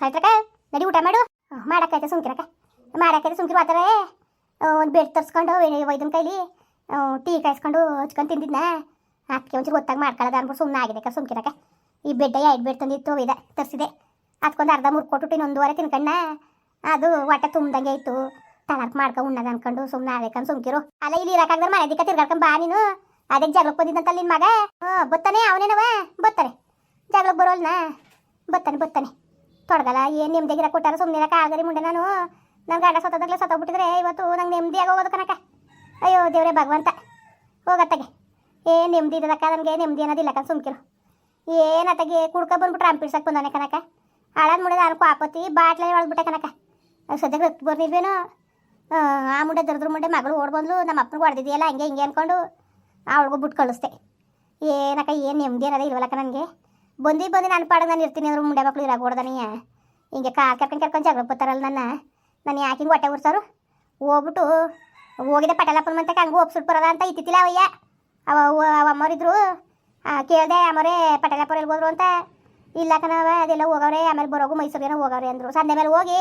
ಸಾಯ್ತ್ರಕ ನಡಿ ಊಟ ಮಾಡು. ಮಾಡಕ್ಕೈತೆ ಸುಮ್ಕಿರಕ ಮಾಡಕ್ಕೈತೆ ಸುಮ್ಕಿರು ಆತರ? ಒಂದು ಬೆಡ್ ತರಿಸ್ಕೊಂಡು ವೈದ್ಯನ ಕೈಲಿ. ಟೀ ಕಾಯಿಸ್ಕೊಂಡು ಹಚ್ಕೊಂಡು ತಿಂದಿದ್ನ? ಅದಕ್ಕೆ ಒಂಚೂರು ಗೊತ್ತಾಗಿ ಮಾಡ್ಕೊಳ್ಳೋದ ಅನ್ಬಿಟ್ಟು ಸುಮ್ಮನೆ ಆಗಿದೆ ಕರ್ ಸುಮ್ಕಿರಕ ಈ ಬೆಡ್ಡ ಎರಡು ಬೆಡ್ ತಂದಿತ್ತು ಒಯ್ದ ತರಿಸಿದೆ. ಅದಕ್ಕೊಂದು ಅರ್ಧ ಮೂರು ಕೊಟ್ಟು ಇನ್ನೊಂದುವರೆ ತಿನ್ಕಣ್ಣ ಅದು ಹೊಟ್ಟೆ ತುಂಬ್ದಂಗೆ ಇತ್ತು ತಳಕ್ ಮಾಡ್ಕೊ ಉಣ್ಣದ ಅನ್ಕೊಂಡು ಸುಮ್ಮನೆ ಆಗಬೇಕಂದ್ ಸುಮ್ಕಿರು. ಅಲ್ಲ, ಇಲ್ಲಿ ಇರಕ್ಕಾಗ್ದ್ರೆ ಮನೆ ದಿಕ್ಕ ತಿರ್ಗಾಡ್ಕೊಂಡ್ ಬಾ ನೀನು. ಅದಕ್ಕೆ ಜಗಳಕ್ಕೆ ಬಂದಿದ್ದಂತಲ್ಲ ನಿನ್ನ ಮಗ. ಹ್ಞೂ ಬತ್ತಾನೆ? ಅವನೇನವ? ಬತ್ತಾರೆ ಜಗಳಕ್ಕೆ ಬರೋಲ್ನ? ಬತ್ತಾನೆ ಬತ್ತಾನೆ. ತೊಡಗಲ್ಲ ಏನು ನೆಮ್ಮದಿಗಿರ ಕೊಟ್ಟಾರ ಸುಮ್ಮನೆ ಆಗರಿ ಮುಂದೆ ನಾನು. ನನ್ನ ಗಂಡ ಸತ್ತೋದಾಗಲೇ ಸತ್ತೋಗ್ಬಿಟ್ಟಿದ್ರೆ, ಇವತ್ತು ನಂಗೆ ನೆಮ್ಮದಿಯಾಗಿ ಹೋಗೋದು ಕನಕ ಅಯ್ಯೋ ದೇವ್ರೇ ಭಗವಂತ, ಹೋಗತ್ತಗೆ. ಏನು ನೆಮ್ಮದಿ ಇದ್ದದಕ್ಕ ನನಗೆ ನೆಮ್ಮದಿ ಅನ್ನೋದಿಲ್ಲ ಕನ್ ಸುಮ್ಕಿರು. ಏನತ್ತಾಗೆ ಕುಡ್ಕ ಬಂದ್ಬಿಟ್ರೆ ಅಂಪಿಡ್ಸಕ್ಕೆ ಬಂದಾನೆ ಕನಕ ಹಾಳಾದ್ ಮುಡಿದ ಅನ್ಕೋ, ಆಪತ್ತಿ ಬಾಟ್ಲೆ ಒಳಗ್ಬಿಟ್ಟೆ ಕನಕ ಸದ್ಯಕ್ಕೆ ರಕ್ತ ಬರ್ನಿಲ್ವೇನೋ ಆ ಮುಂಡೆ ದರ್ದ್ರ ಮುಂಡೆ ಮಗಳು ಓಡ್ಬಂದ್ಲು ನಮ್ಮ ಅಪ್ಪನಿಗೆ ಹೊಡೆದಿದೆಯಲ್ಲ, ಹಂಗೆ ಹಿಂಗೆ ಅನ್ಕೊಂಡು. ಅವಳಿಗೂ ಬಿಟ್ಟು ಕಳಿಸ್ದೆ. ಏನಕ್ಕ, ಏನು ನೆಮ್ಮದಿ ಅನ್ನೋದೇ ಇಲ್ವಲ್ಲಕ್ಕ ನನಗೆ? ಬಂದು ಬಂದು ನಾನು ಪಾಡ ನಾನು ಇರ್ತೀನಿ ಅಂದ್ರೆ ಮುಂಡೆ ಮಕ್ಳು ಇರಾಗ ಹೊಡ್ದಾನಯ್ಯ ಹಿಂಗೆ ಕಾ ಕರ್ಕೊಂಡು ಕರ್ಕೊಂಡು ಜಗಳ ಬರ್ತಾರಲ್ಲ ನನ್ನ. ನಾನು ಯಾಕೆ ಹಿಂಗೆ ಹೊಟ್ಟೆ ಉರ್ಸೋರು? ಹೋಗ್ಬಿಟ್ಟು ಹೋಗಿದೆ ಪಟೇಲಪ್ಪನ ಮಂತಕ್ಕೆ ಹಂಗೆ ಒಪ್ಸಿಟ್ಟು ಬರೋದ ಅಂತ ಇತ್ತಿತ್ತಿಲ್ಲ ಅವಯ್ಯ ಅವ ಅವ- ಅಮ್ಮರಿದ್ರು ಕೇಳಿದೆ ಅಮ್ಮರೇ ಪಟೇಲಪ್ಪರು ಎಲ್ಲಿ ಹೋದ್ರು ಅಂತ? ಇಲ್ಲ ಕಣವ ಅದೆಲ್ಲ ಹೋಗವ್ರೆ, ಆಮೇಲೆ ಬರೋಗು ಮೈಸೂರಿಗೇನೋ ಹೋಗವ್ರೆ ಅಂದರು. ಸಂಜೆ ಮೇಲೆ ಹೋಗಿ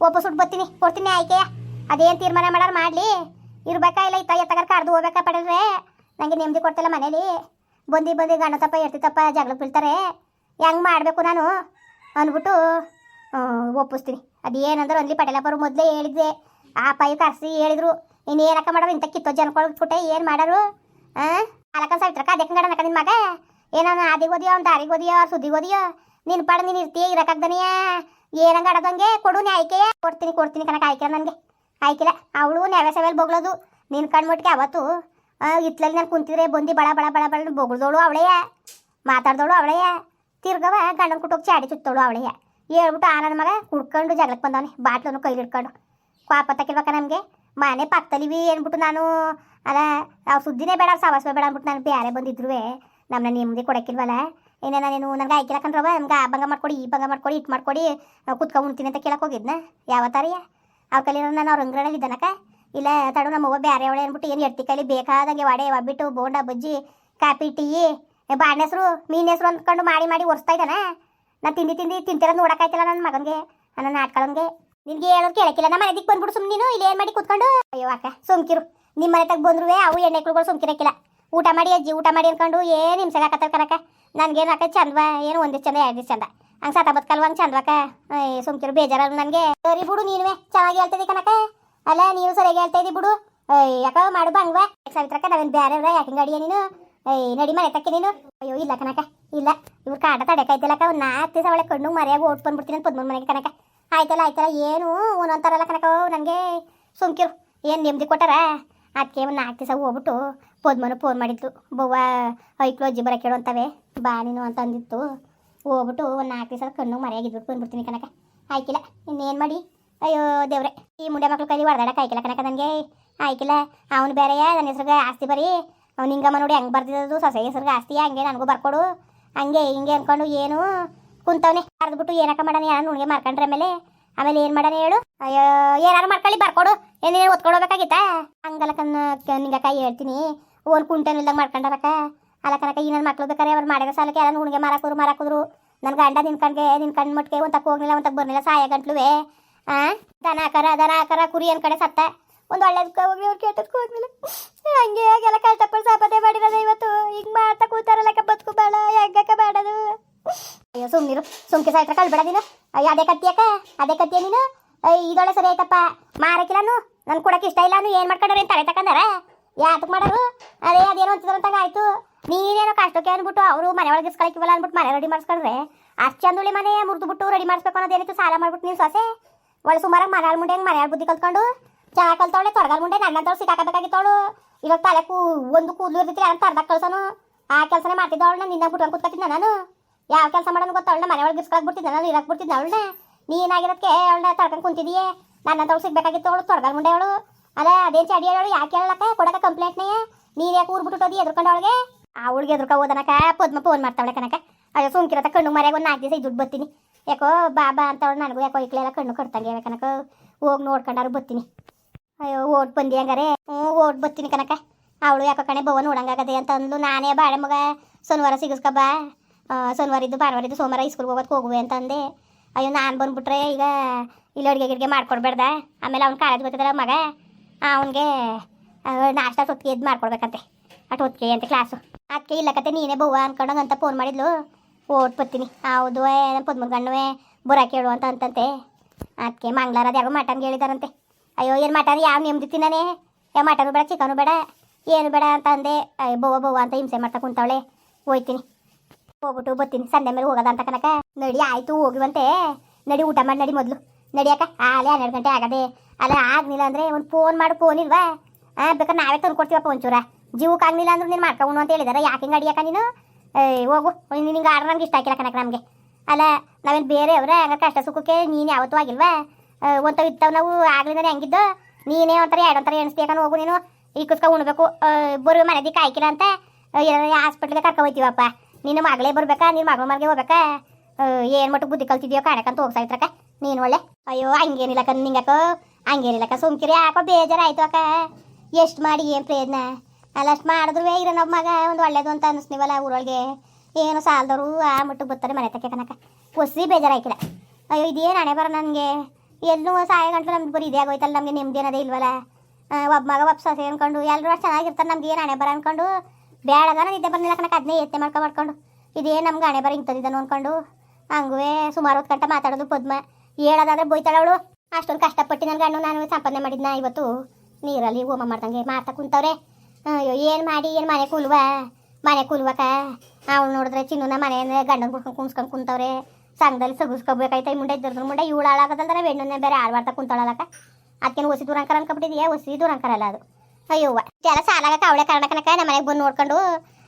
ಒಪ್ಪಿಸ್ಬಿಟ್ಟು ಬರ್ತೀನಿ. ಕೊಡ್ತೀನಿ ಆಯ್ಕೆಯ ಅದೇನು ತೀರ್ಮಾನ ಮಾಡಾರ ಮಾಡಲಿ. ಇರ್ಬೇಕಾ ಇಲ್ಲ ಇತ್ತ ಎತ್ತಗಾರ ಕಡ್ದು ಹೋಗ್ಬೇಕಾ ಪಡೆದ್ರೆ ನನಗೆ ನೆಮ್ಮದಿ ಕೊಡ್ತಿಲ್ಲ ಮನೇಲಿ. ಬಂದು ಬಂದು ಗಂಡ ತಪ್ಪ ಜಗಳ ಬೀಳ್ತಾರೆ. ಹೆಂಗೆ ಮಾಡಬೇಕು ನಾನು? ಅಂದ್ಬಿಟ್ಟು ಒಪ್ಪಿಸ್ತೀನಿ. ಅದೇನಂದ್ರೆ ಅಲ್ಲಿ ಪಟೇಲಪ್ಪರು ಮೊದಲೇ ಹೇಳಿದ್ದೆ. ಆ ಪೈ ಕರೆಸಿ ಹೇಳಿದ್ರು. ಇನ್ನು ಏನಕ್ಕ ಮಾಡೋರು? ಇಂಥ ಕಿತ್ತೋ ಜನಕೊಳ್ಬಿಟ್ಟೆ ಏನು ಮಾಡೋರು? ಹಾಂ ಅಲಕ್ಕ ಸಾವಿತ್ರಕ್ಕ ಅದಕ್ಕೆ ಗಡ ನಿನ್ನ ಮಗ? ಏನೋ ಆದಿಗೆ ಓದಿಯೋ, ಅವ್ನು ದಾರಿಗೆ ಓದಿಯೋ, ಅವ್ರ ಸುದ್ದಿಗೆ ಓದಿಯೋ? ನಿನ್ನ ಪಾಡ ನೀನು ಇರ್ತೀಯ ಇರಕ್ಕಾಗ್ದನಿಯ ಏನಂಗೆ ಆಡೋದಂಗೆ? ಕೊಡು, ನೀ ಆಯ್ಕೆ. ಕೊಡ್ತೀನಿ ಕೊಡ್ತೀನಿ ಕನಕ ಆಯ್ಕೆ ನನಗೆ. ಆಯ್ಕಿಲ್ಲ. ಅವಳು ನೆವೆ ಸೆವೆಲ್ ಬೊಗಳೋದು. ನಿನ್ನ ಕಣ್ಮಟ್ಟಿಗೆ ಅವತ್ತು ಇತ್ಲಲ್ಲಿ ನಾನು ಕುಂತಿದ್ರೆ ಬಂದು ಬಳ ಬಳ ಬಳ ಬಳ ಬೊಗಳ್ದೋಳು ಅವಳೆಯ ಮಾತಾಡ್ದೋಳು ಅವಳೆಯ ತಿರ್ಗವ ಗಂಡನ ಕುಟ್ಟೋಗಿ ಚಾಡಿ ಚುತ್ತೋಳು ಅವಳೆಯ ಹೇಳ್ಬಿಟ್ಟು ಆ ನನ್ನ ಮಗ ಕುಡ್ಕೊಂಡು ಜಗಳಕ್ಕೆ ಬಂದವನೆ, ಬಾಟ್ಲನ್ನು ಕೈಲಿ ಹಿಡ್ಕೊಂಡು ಪಾಪ ತಕ್ಕಿರ್ಬೇಕ ನಮಗೆ? ಮನೆ ಪಕ್ಕದಲ್ಲಿವಿ ಅಂದ್ಬಿಟ್ಟು ನಾನು. ಅಲ್ಲ, ಅವ್ರ ಸುದ್ದಿನೇ ಬೇಡ ಸವಾಸ ಬೇಡ ಅಂದ್ಬಿಟ್ಟು ನಾನು ಬೇರೆ ಬಂದಿದ್ರು ನಮ್ಮನ್ನ ನೆಮ್ಮದಿ ಕೊಡಕ್ಕಿಲ್ವಲ್ಲ? ಏನೇ ನಾನೇನು ನನಗೆ ಆಯ್ಕಿಲ್ಲ ಕಣ್ರವ? ನಮ್ಗೆ ಆ ಭಂಗ ಮಾಡ್ಕೊಡಿ, ಈ ಭಂಗ ಮಾಡ್ಕೊಡಿ ಇಟ್ಟು ಮಾಡ್ಕೊಡಿ. ಕುತ್ಕೊಂಡು ಉಣ್ತೀನಿ ಅಂತ ಕೇಳಕ್ಕೆ ಹೋಗಿದ್ನ? ಯಾವತ್ತಾರಿಯ ಅವ್ರ ಕಲಿಯೋ ನಾನು ಅವ್ರ ಅಂಗ್ರಲ್ಲಿ ಇದ್ದಾನಕ ಇಲ್ಲ, ತಡು ನಮ್ಮ ಅವ್ವ ಬೇರೆ ಅವಳೆ ಅಂದ್ಬಿಟ್ಟು ಏನು ಎಡ್ತಿ ಕಲಿ ಬೇಕಾದಂಗೆ ವಡೆ, ಒಬ್ಬಿಟ್ಟು ಬೋಂಡ, ಬಜ್ಜಿ ಕಾಪಿ ಟೀ ಬಾಣ್ಣ ಹೆಸರು ಮೀನ್ ಹೆಸರು ಅಂದ್ಕೊಂಡು ಮಾಡಿ ಮಾಡಿ ಒರೆಸ್ತಾ ಇದ್ದಾನೆ. ನಾನು ತಿಂದು ತಿಂದು ತಿಂತಿರೋದು ನೋಡಕ್ಕಾಯ್ತಿಲ್ಲ ನನ್ನ ಮಗನಿಗೆ, ನನ್ನ ನಾಟ್ಕೊಳ್ಳೋನ್ಗೆ ನಿನ್ಗೆ ಹೇಳೋದು ಕೇಳಕ್ಕಿಲ್ಲ, ನಮ್ಮ ಮನೆದಿಕ್ಕೆ ಬಂದ್ಬಿಡು ಸುಮ್ಮನೆ ನೀನು, ಇಲ್ಲಿ ಏನು ಮಾಡಿ ಕುತ್ಕೊಂಡು. ಅಯ್ಯೋ ಅಕ್ಕ, ಸುಮ್ಕಿರು. ನಿಮ್ಮ ಮನೆ ತಗ ಬಂದ್ರು ಅವು ಎಣ್ಣೆಕ್ಳುಗಳು ಸುಮ್ಕಿರಕ್ಕಿಲ್ಲ. ಊಟ ಮಾಡಿ, ಅಜ್ಜಿ ಊಟ ಮಾಡಿ ಅಂದ್ಕೊಂಡು ಏನು ಹಿಂಸೆ ಹಾಕತ್ತಾರ ಕನಕ ನನಗೇನು ಅಕ್ಕ ಚಂದವಾ, ಏನು ಒಂದೇ ಚಂದ, ಎರಡು ಚಂದ. ಹಂಗೆ ಸತ ಬದುಕಲ್ವ ಹಂಗೆ ಚಂದವಕ್ಕ? ಸುಮ್ಕಿರು ಬೇಜಾರಲ್ಲ ನನಗೆ. ಸರಿ ಬಿಡು ನೀನುವೆ, ಚೆನ್ನಾಗಿ ಹೇಳ್ತದೆ ಕನಕ ಅಲ್ಲ, ನೀನು ಸರಿಯಾಗಿ ಹೇಳ್ತಾ ಇದ್ದಿ ಬಿಡು. ಯಾಕ ಮಾಡು ಬಂಗ್ವ ಸಾವಿತ್ರಕ್ಕ ನಾವೇನ್ ಬೇರೆ ಯಾಕೆ ಅಡಿಯ ನೀನು? ಏಯ್, ನಡಿ ಮನೆ ತಕ್ಕೆ ನೀನು. ಅಯ್ಯೋ, ಇಲ್ಲ ಕನಕ ಇಲ್ಲ. ಇವ್ರು ಕಾಟ ತಡೆಕಾಯ್ತಿಲ್ಲಕ್ಕ ಒಂದು ನಾಲ್ಕು ದಿವಸ ಒಳಗೆ ಕಣ್ಣು ಮರೆಯಾಗಿ ಓಟ್ ಬಂದ್ಬಿಡ್ತೀನಿ ಅಂತ ಪದ್ಮನ್ ಮನೆಗೆ ಕನಕ ಆಯ್ತಲ್ಲ ಆಯ್ತಲ್ಲ, ಏನು? ಒಂದೊಂಥರಲ್ಲ ಕನಕ ನನಗೆ ಸುಮ್ಕಿರು. ಏನು ನೆಮ್ಮದಿ ಕೊಟ್ಟಾರ? ಅದಕ್ಕೆ ಒಂದು ನಾಲ್ಕು ದಿವಸ ಹೋಗ್ಬಿಟ್ಟು ಪದ್ಮನು ಫೋನ್ ಮಾಡಿದ್ಲು. ಬವ್ವ ಐಕ್ಳು ಅಜ್ಜಿ ಬರ ಕೇಳೋಂತವೆ ಬಾ ನೀನು ಅಂತ ಅಂದಿತ್ತು. ಹೋಗ್ಬಿಟ್ಟು ಒಂದು ನಾಲ್ಕು ದಿವಸ ಕಣ್ಣು ಮರೆಯಾಗಿದ್ಬಿಟ್ಟು ಬಂದ್ಬಿಡ್ತೀನಿ ಕನಕ ಆಯ್ಕಿಲ್ಲ, ಇನ್ನೇನು ಮಾಡಿ? ಅಯ್ಯೋ, ದೇವ್ರೆ, ಈ ಮುಂಡೆ ಮಕ್ಳು ಕೈಲಿ ಹೊಡೆದಾಡಕ್ಕೆ ಆಯ್ಕಿಲ್ಲ ಕನಕ ನನಗೆ. ಆಯ್ಕಿಲ್ಲ, ಅವನು ಬೇರೆಯ ನನ್ನ ಹೆಸ್ರಿಗೆ ಆಸ್ತಿ ಬರೀ. ಅವ್ನು ಹಿಂಗಮ್ಮ ನೋಡಿ ಹೆಂಗೆ ಬರ್ತಿದ್ದು ಸೊಸೆ ಹೆಸ್ರಿಗೆ ಆಸ್ತಿ, ಹಂಗೆ ನನಗೂ ಬರ್ಕೊಡು. ಹಂಗೆ ಹಿಂಗೆ ಅನ್ಕೊಂಡು ಏನು ಕುಂತವನೆ. ಕರೆದ್ಬಿಟ್ಟು ಏನಕ್ಕ ಮಾಡೋಣ ಯಾರು ನುಣ್ಗೆ ಮಾರ್ಕೊಂಡ್ರೆ ಆಮೇಲೆ? ಆಮೇಲೆ ಏನು ಮಾಡೋಣ ಹೇಳು? ಅಯ್ಯೋ, ಏನಾರು ಮಾಡ್ಕೊಳ್ಳಿ, ಬರ್ಕೊಡು. ಏನೇನು ಒತ್ಕೊಂಡು ಹೋಗ್ಬೇಕಾಗಿತ್ತಾ ಹಂಗಲ್ಲ ಕನ್ನ ನಿಂಗಕ್ಕ ಹೇಳ್ತೀನಿ. ಓನ್ ಕುಂಟನ್ ಇಲ್ದಂಗೆ ಮಾಡ್ಕೊಂಡಾರಕ್ಕ. ಅಲ್ಲ ಕನಕ ಈ ಮಕ್ಳು ಬೇಕಾರೆ ಅವ್ರು ಮಾಡಿದ ಸಾಲಕ್ಕೆ ಯಾರು ನುಣ್ಗೆ ಮಾರಾಕೋರು, ಮಾರಾಕೋದ್ರು. ನನ್ನ ಗಂಡ ನಿನ್ ನಿನ್ಕಂಡ್ ನಿನ್ ಕಣ್ಣ ಮಟ್ಗೆ ಒಂತಕ್ಕೆ ಹೋಗ್ಲಿಲ್ಲ ಒಂತಕ್ಕೆ ಬರ್ಲಿಲ್ಲ ಸಾಯ ಗಂಟ್ಲುವೆ ಆ? ದನ ಕರ ದನ ಕರ, ಕುರಿ ಕಡೆ ಸತ್ತ? ಒಂದು ಒಳ್ಳೇದಕ್ಕೆ ಹೋಗ್ಲಿ ಅವ್ರು ಕೆಟ್ಟದಕ್ಕೆ ಹೋಗ್ಲಿಲ್ಲ ಹಂಗೆ ಎಲ್ಲ ಕಷ್ಟಪಟ್ಟು ಸಾಪತೆ ಮಾಡಿರೋದು ಇವತ್ತು. ಈಗ ಮಾಡ್ತಾ ಕೂತಾರಲ್ಲಕ್ಕ ಬದುಕು ಬೇಡ ಹೆಂಗಕ್ಕ ಬೇಡದು ಅಯ್ಯೋ ಸುಮ್ಮನಿರು ಸುಮ್ಕೆ ಸಾಯ್ತ್ರ ಕಳ್ಬೇಡ ನೀನು. ಅಯ್ಯೋ, ಅದೇ ಕತ್ತಿಯಕ್ಕ ಅದೇ ಕತ್ತಿಯ ನೀನು? ಇದೊಳ್ಳೆ ಸರಿ ಆಯ್ತಪ್ಪ. ಮಾರಕ್ಕಿಲ್ಲಾನು ನನ್ ಕೊಡಕ್ಕೆ ಇಷ್ಟ ಇಲ್ಲ ಏನು ಮಾಡ್ಕೊಂಡ್ರೆ ಏನು ತಲೆ ತಕಂದಾರ? ಯಾತಕ್ ಮಾಡೋರು? ಅದೇ, ಅದೇನೋ ಅಂತಿದ್ರಂತಾಗ ಆಯ್ತು. ನೀನೇನೋ ಕಷ್ಟಕ್ಕೆ ಅಂದ್ಬಿಟ್ಟು ಅವರು ಮನೆ ಒಳಗೆ ಇಸ್ಕೊಳಕ್ಕಿವಲ್ಲ ಅಂದ್ಬಿಟ್ಟು ಮನೆ ರೆಡಿ ಮಾಡಿಸ್ಕೊಂಡ್ರೆ. ಅಷ್ಟು ಚಂದುಳಿ ಮನೆ ಮುರಿದು ಬಿಟ್ಟು ರೆಡಿ ಮಾಡಿಸ್ಬೇಕು ಅನ್ನೋದೇನಿತ್ತು? ಸಾಲ ಮಾಡ್ಬಿಟ್ಟು ನೀವು ಸೊಸೆ? ಒಳ್ಳೆ ಸುಮಾರಾಗಿ ಮನೆಯಾಳ ಮುಂಡೆ ಹೆಂಗೆ ಮನೆಯಾಳ ಬುದ್ಧಿ ಕಲ್ತ್ಕೊಂಡು? ಚಾ ಕಲ್ತವಳೆ, ತೊಡಗಲ್ ಮುಂಡೆ ನನ್ನಂತವಳು ಸಿಕ್ಕಾಕಬೇಕಾಗಿತ್ತವಳು ಇವಾಗ ತಲೆ ಕೂ ಒಂದು ಕೂದಲು ಇರ್ತೈತಿ ಅಂತ ಅರ್ಧ ಕಳ್ಸೋನು. ಆ ಕೆಲಸನೇ ಮಾಡ್ತಿದ್ದವಳು ನಾನು ನಿನ್ನ ಬಿಟ್ಕೊಂಡು ಕೂತ್ಕೊತಿದ್ದೆ ನಾನು. ಯಾವ ಕೆಲಸ ಮಾಡೋನು ಗೊತ್ತ ಮನೆ ಒಳಗೆ ಇಸ್ಕೊಳಕ್ ಬಿಡ್ತಿದ್ದೆ ನಾನು, ಇರಕ್ ಬಿಡ್ತಿದ್ದೆ ಅವಳನ್ನ? ನೀನಾಗಿರೋದಕ್ಕೆ ಅವಳನ್ನ ತಡ್ಕೊಂಡು ಕುಂತಿದೀಯೇ? ನನ್ನಂತವಳು ಸಿಗ್ಬೇಕಾಗಿತ್ತು ಅವಳು ತೊಡಗಲ್ ಮುಂಡೆ ಅವಳು. ಅಲ್ಲ ಅದೇನು ಚಡಿ ಹೇಳೋಳು? ಯಾಕೆ ಹೇಳಕ್ಕ ಕೊಡಕ ಕಂಪ್ಲೇಂಟ್ನೇ? ನೀನು ಯಾಕೆ ಊರು ಬಿಟ್ಟು ಎದ್ರಕೊಂಡು ಅವಳಿಗೆ? ಅವಳಿಗೆ ಎದ್ರಕ ಓದನಕ ಪದ್ಮ ಫೋನ್ ಮಾಡ್ತಾವಳೆ ಕನಕ ಅಯ್ಯೋ, ಸುಮ್ಕಿರತ್ತ, ಕಣ್ಣು ಮರ್ಯಾಗ ಒಂದು ನಾಲ್ಕು ದಿವಸ ದುಡ್ಡು ಬರ್ತೀನಿ ಯಾಕೋ ಬಾಬಾ ಅಂತವಳು ನನಗೂ ಯಾಕೋ ಇಕ್ಲೆಲ್ಲ ಕಣ್ಣು ಕಟ್ತಂಗೆ ಕನಕ. ಹೋಗಿ ನೋಡ್ಕೊಂಡಾರು ಬರ್ತೀನಿ. ಅಯ್ಯೋ ಓಟ್ ಬಂದಿ ಹಂಗಾರೆ? ಹ್ಞೂ ಓಟ್ ಬರ್ತೀನಿ ಕನಕ. ಅವಳು ಯಾಕೋ ಕಣೆ ಬವ್ವ ನೋಡಂಗಾಗದೆ ಅಂತ ಅಂದ್ಲು. ನಾನೇ ಬಾಳೆ ಮಗ. ಸೋಮವಾರ ಸಿಗಿಸ್ಕ ಬಾ. ಆ, ಶನಿವಾರ ಇದ್ದು ಭಾನುವಾರ ಇದ್ದು ಸೋಮವಾರ ಇಸ್ಕೂಲ್ಗೆ ಹೋಗೋದಕ್ಕೆ ಹೋಗುವೆ ಅಂತಂದೆ ಅಯ್ಯೋ ನಾನು ಬಂದ್ಬಿಟ್ರೆ ಈಗ ಇಲ್ಲಿ ಅಡುಗೆ ಗಿಡ್ಗೆ ಮಾಡ್ಕೊಡ್ಬೇಡ್ದ? ಆಮೇಲೆ ಅವ್ನು ಕಾಲೇಜ್ ಗೊತ್ತಿದ್ದಲ್ಲ ಮಗ. ಅವನಿಗೆ ನಾಷ್ಟ ಹೊತ್ತಿಗೆ ಇದು ಮಾಡ್ಕೊಡ್ಬೇಕಂತೆ. ಅಟ್ ಹೊತ್ತಿಗೆ ಅಂತ ಕ್ಲಾಸು ಅದಕ್ಕೆ ಇಲ್ಲ ಕತೆ ನೀನೇ ಬವ್ವ ಅಂದ್ಕೊಂಡಂಗೆ ಅಂತ ಫೋನ್ ಮಾಡಿದ್ಲು. ಓಟ್ ಬರ್ತೀನಿ. ಹೌದು ಪದ್ಮೂರು ಗಣ್ಣುವೆ ಬುರಾ ಹೇಳು ಅಂತ ಅಂತಂತೆ. ಅದಕ್ಕೆ ಮಂಗ್ಳಾರದ ಯಾರೋ ಮಟನ್ ಕೇಳಿದಾರಂತೆ ಅಯ್ಯೋ, ಏನು ಮಟನ್? ಯಾವ ನೆಮ್ಮದಿ ತಿನ್ನಾನೆ? ಯಾವ ಮಟನು ಬೇಡ, ಚಿಕನು ಬೇಡ, ಏನು ಬೇಡ ಅಂತ ಅಂದೆ. ಬವ್ವ ಬವ್ವ ಅಂತ ಹಿಂಸೆ ಮಾಡ್ತಾ ಕುಂತಾವಳೆ. ಹೋಯ್ತೀನಿ. ಹೋಗ್ಬಿಟ್ಟು ಬರ್ತೀನಿ. ಸಂಜೆ ಮೇಲೆ ಹೋಗೋದ ಅಂತ ಕನಕ ನಡಿ, ಆಯ್ತು, ಹೋಗಿವಂತೆ. ನಡಿ, ಊಟ ಮಾಡಿ, ನಡಿ ಮೊದಲು. ನಡಿಯಕ್ಕ ಆಲೆ ಹನ್ನೆರಡು ಗಂಟೆ ಆಗದೆ. ಅಲ್ಲ ಆಗಲಿಲ್ಲ ಅಂದ್ರೆ ಒಂದು ಫೋನ್ ಮಾಡು ಫೋನ್ ಇಲ್ವಾ? ಹಾಂ ಬೇಕಾದ್ರೆ ನಾವೇ ತಂದು ಕೊಡ್ತೀವಪ್ಪ ಒಂಚೂರ. ಜೀವಕ್ಕೆ ಆಗಲಿಲ್ಲ ಅಂದ್ರೆ ನೀನು ಮಾಡ್ಕೊಂಡು ಅಂತ ಹೇಳಿದಾರೆ. ಯಾಕೆ ಹಿಂಗೆ ಅಡಿಯಕ್ಕ ನೀನು? ಏಯ್, ಹೋಗು. ನಿನಗೆ ಆಡ್ರ ನಮ್ಗೆ ಇಷ್ಟ ಆಗಿಲ್ಲ ಕನಕ ನಮಗೆ. ಅಲ್ಲ, ನಾವೇನು ಬೇರೆ ಅವರೇ? ಹಂಗ ಕಷ್ಟ ಸುಖಕ್ಕೆ ನೀನು ಯಾವತ್ತೂ ಆಗಿಲ್ವಾ? ಒಂಥವು ಇತ್ತವ್ ನಾವು ಆಗ್ಲಿಂದನೇ ಹೆಂಗಿದ್ದು? ನೀನೇ ಒಂಥರ ಎರಡು ಒಂಥರ ಎಣಿಸ್ತೀಯಕನ ಹೋಗು ನೀನು. ಇಕ್ಕಸ್ಕ ಉಣ್ಬೇಕು. ಬರೋ ಮನೆದಿ ಕಾಯ್ಕಿಲ್ಲ ಅಂತ ಹಾಸ್ಪಿಟ್ಲಿಗೆ ಕರ್ಕೊ ಹೋಯ್ತೀವಪ್ಪ. ನಿನ್ನ ಮಗಳೇ ಬರ್ಬೇಕಾ? ನಿನ್ನ ಮಗಳ ಮನೆಗೆ ಹೋಗ್ಬೇಕಾ? ಏನು ಮಟ್ಟು ಬುದ್ಧಿ ಕಲ್ತಿದ್ಯೋ ಕಾಣಕಂತ ಹೋಗ್ತಾ ಇತ್ರಕ್ಕ ನೀನು ಒಳ್ಳೆ. ಅಯ್ಯೋ ಹಂಗೇನಿಲ್ಲ ಕಣ್ ನಿಂಗಕ್ಕ. ಹಂಗೇನಿಲ್ಲ ಅಕ್ಕ ಸುಮ್ಕಿರಿ. ಯಾಕೋ ಬೇಜಾರಾಯ್ತು ಅಕ್ಕ. ಎಷ್ಟು ಮಾಡಿ ಏನು ಪ್ರಯೋಜನ ಅಲ್ಲ ಮಾಡಿದ್ರೂ ಇರೋ ನಮ್ಮ ಮಗ, ಒಂದು ಒಳ್ಳೇದು ಅಂತ ಅನ್ನಿಸ್ತೀವಲ್ಲ ಊರೊಳಗೆ. ಏನು ಸಾಲದವರು ಆ ಮಟ್ಟಿಗೆ ಬರ್ತಾರೆ ಮನೆ ತಕ್ಕೆ ಕನಕ ಹೊಸಿ ಬೇಜಾರಾಯ್ಕಿಲ್ಲ ಅಯ್ಯೋ, ಇದೇನು ಹಣೆ ಬರ ನನಗೆ? ಎಲ್ಲೂ ಸಹಾಯ ಗಂಟಲು ನಮ್ಗೆ ಬರೀ ಇದೇ ಆಗೋಯ್ತಲ್ಲ, ನಮಗೆ ನೆಮ್ಮದಿ ಅನ್ನೋದೇ ಇಲ್ವಲ್ಲ? ಒಬ್ಬ ಮಗ ಒಬ್ಬ ಸೊಸೆ ಅನ್ಕೊಂಡು ಎಲ್ಲರೂ ಅಷ್ಟು ಚೆನ್ನಾಗಿರ್ತಾರೆ, ನಮ್ಗೆ ಏನು ಹಣೆ ಬರ ಅನ್ಕೊಂಡು? ಬೇಡದ ಇದೆ ಬಂದಿಲ್ಲ ಕನಕ ಅದನ್ನೇ ಎತ್ತೆ ಮಾಡ್ಕೊ ಮಾಡ್ಕೊಂಡು. ಇದೇನು ನಮ್ಗೆ ಹಣೆ ಬರ ಇಂಥದಿದ್ದನು ಅನ್ಕೊಂಡು. ಹಂಗುವೆ ಸುಮಾರು ಹೊತ್ತು ಗಂಟೆ ಮಾತಾಡೋದು ಪದ್ಮ. ಹೇಳೋದಾದ್ರೆ ಬೋಯ್ತಾಳೆ ಅವಳು. ಅಷ್ಟೊಂದು ಕಷ್ಟಪಟ್ಟು ನನ್ನ ಗಂಡು ನಾನು ಸಂಪಾದನೆ ಮಾಡಿದ್ನ ಇವತ್ತು. ನೀರಲ್ಲಿ ಹೋಮ ಮಾಡ್ದಂಗೆ ಮಾಡ್ತಾ ಕುಂತವ್ರೆ. ಅಯ್ಯೋ, ಏನು ಮಾಡಿ, ಏನು ಮನೆ ಕೂಲ್ವ ಮನೆ ಕೂಲ್ವಕ ಅವಳು ನೋಡಿದ್ರೆ ಚಿನ್ನ ಮನೆ ಗಂಡನ ಕುಡ್ಕೊಂಡು ಕುಣ್ಸ್ಕೊಂಡು ಕುಂತವ್ರೆ. ಸಂಘದಲ್ಲಿ ಸಗುಸ್ಕೋಬೇಕಾಯ್ತ ಮುಂಡೆ ಇದ್ರದ್ರ ಮುಂಡೆ ಇವಳು ಹಾಳಾಗದಲ್ದ್ರೆ ಬೆಣ್ಣನ್ನೇ ಬೇರೆ ಆಳ್ವಾಡ್ತಾ ಮಾಡ್ತಾ ಅದಕ್ಕೇನು ಅದಕ್ಕೆ ಒಸಿ ದೂರಂಕರ ಅನ್ಕೊಬಿಟ್ಟಿದ್ಯಾ? ಒಸಿ ದೂರಂಕರಲ್ಲ ಅದು. ಅಯ್ಯವ್ವ ಜಲ ಸಾಲಾಗಕ್ಕೆ, ಅವಳೆ ಕಾರಣ ಕನಕ ನಮ್ಮ ಮನೆಗೆ ಬಂದು ನೋಡ್ಕೊಂಡು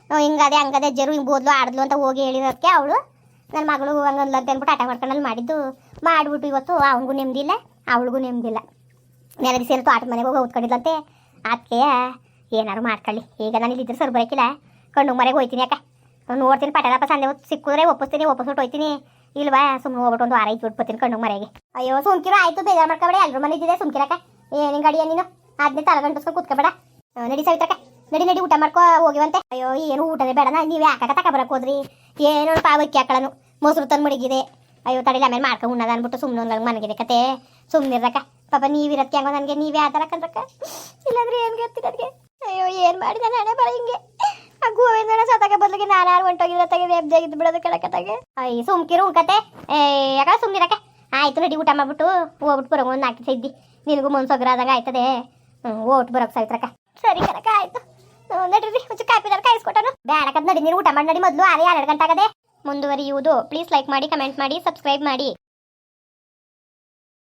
ಹಿಂಗದೆ, ಹಂಗದೆ, ಜರು ಹಿಂಗೆ ಬೋದ್ಲು ಆಡ್ಲು ಅಂತ ಹೋಗಿ ಹೇಳಿರೋದಕ್ಕೆ ಅವಳು ನನ್ನ ಮಗಳು ಹಂಗಲ್ಲ ಅಂತ ಅಂದ್ಬಿಟ್ಟು ಆಟ ಮಾಡ್ಕೊಂಡಲ್ಲಿ ಮಾಡಿದ್ದು. ಮಾಡಿಬಿಟ್ಟು ಇವತ್ತು ಅವನಿಗೂ ನೆಮ್ಮದಿಲ್ಲ ಅವಳಿಗೂ ನೆಮ್ಮದಿಲ್ಲ ನೆಲದ ಸೇರಿತು ಆಟ ಮನೆಗೆ ಹೋಗಿ ಓದ್ಕೊಂಡಿದ್ಲಂತೆ ಅದಕ್ಕೆ ಏನಾರು ಮಾಡ್ಕೊಳ್ಳಿ. ಈಗ ನಾನು ಇಲ್ಲಿದ್ದರೆ ಸರ್ ಬರೋಕಿಲ್ಲ. ಕಣ್ಣು ಮರೆಗೆ ಹೋಯ್ತೀನಿ ಯಾಕೆ? ನೋಡ್ತೀನಿ ಪಟೇಲಪ್ಪ ಸಂದೆ ಸಿಕ್ಕಿದ್ರೆ ಒಪ್ಪಿಸ್ತೀನಿ ಒಪ್ಪಿಸ್ಬಿಟ್ಟು ಹೋಯ್ತೀನಿ. ಇಲ್ವಾ? ಸುಮ್ಮನೆ ಹೋಗ್ಬಿಟ್ಟು ಒಂದು ವಾರ ಬಿಡ್ತೀನಿ ಕಣ್ಣು ಮರೆಗೆ ಅಯ್ಯೋ, ಸುಮ್ಕಿರೋ ಆಯ್ತು, ಬೇಜಾರು ಮಾಡ್ಕೊಬೇಡ. ಎಲ್ಲರೂ ಮನೆ ಇದ್ದಿದೆ ಸುಮ್ಕಿರಕ್ಕ. ಏನೇನು ಗಡಿಯ ನೀನು? ಅದನ್ನೇ ತಲೆಗಂಟಿಸ್ಕೊಂಡು ಕೂತ್ಕೊಬೇಡ. ನಡಿ ಸವಿತಕ್ಕ ನಡಿ ನಡಿ, ಊಟ ಮಾಡ್ಕೊ, ಹೋಗಿವಂತೆ. ಅಯ್ಯೋ, ಏನು ಊಟದ ಬೇಡ. ನೀವು ಯಾಕೆ ತಕ ಬರಕ್ ಹೋದ್ರಿ? ಏನೋ ಪಾವಕ್ಕಿ ಹಾಕೊಳ್ಳನು ಮೊಸರು ತಂದು ಮುಡುಗಿದೆ. ಅಯ್ಯೋ, ತಡಿಲಿ ಆಮೇಲೆ ಮಾಡ್ಕೊ, ಉಣ್ಣದ ಅನ್ಬಿಟ್ಟು ಸುಮ್ಮನೆ ಮನಗಿದೆ ಕತೆ. ಸುಮ್ಮನಿರಕ್ಕ ಪಾಪ ನೀವಿರತ್ತೆ ಹಂಗೋ, ನನಗೆ ನೀವೇ ಆ ಥರ ಕಂದ್ರಕ್ಕ ಇಲ್ಲಾಂದ್ರೆ ಏನು ಗೊತ್ತಿಲ್ಲ ನನಗೆ ಅಯ್ಯೋ ಏನು ಮಾಡಿದ ನಾನೇ ಬರ ಹಿಂಗೆ. ಆ ಗೋವಿಂದನ ಸತಕ ಬದಲಿಗೆ ನಾನು ಯಾರು ತಗೆ ತೆಗೆದು ಎಬ್ಜಾಗಿದ್ದು ಬಿಡೋದು ಕೆಳಕತ್ತಾಗೆ ಅಯ್ಯ ಸುಮ್ಕಿರು ಉಂಕತೆ ಏ ಯಾಕ ಸುಮ್ಮನಿರಕ್ಕ ಆಯ್ತು ನಡಿ ಊಟ ಮಾಡ್ಬಿಟ್ಟು ಹೋಗ್ಬಿಟ್ಟು ಬರೋ ಒಂದು ನಾಲ್ಕು ಇದ್ದಿ ನಿನಗೂ ಮುನ್ಸೊಗ್ರ ಆದಾಗ ಆಯ್ತದೆ. ಹ್ಞೂ ಓಟ್ ಬರೋಕ್ ಸವಿತ್ರಕ್ಕ ಸರಿ ಕರಕ ಆಯ್ತು. ನಡ್ರಿ ನಡೀರಿ ಒಂಚೂರು ಕಾಪಿ ತರಕ ಕಾಯಿಸ್ಕೊಟ್ಟನು. ಬೇಡಕದ್ ನಡಿ ನೀನು ಊಟ ಮಾಡಿ ನಡಿ ಮೊದಲು ಆರೆ ಎರಡು ಗಂಟೆ ಆಗದೆ. ಮುಂದುವರಿಯುವುದು. ಪ್ಲೀಸ್ ಲೈಕ್ ಮಾಡಿ ಕಮೆಂಟ್ ಮಾಡಿ ಸಬ್ಸ್ಕ್ರೈಬ್ ಮಾಡಿ.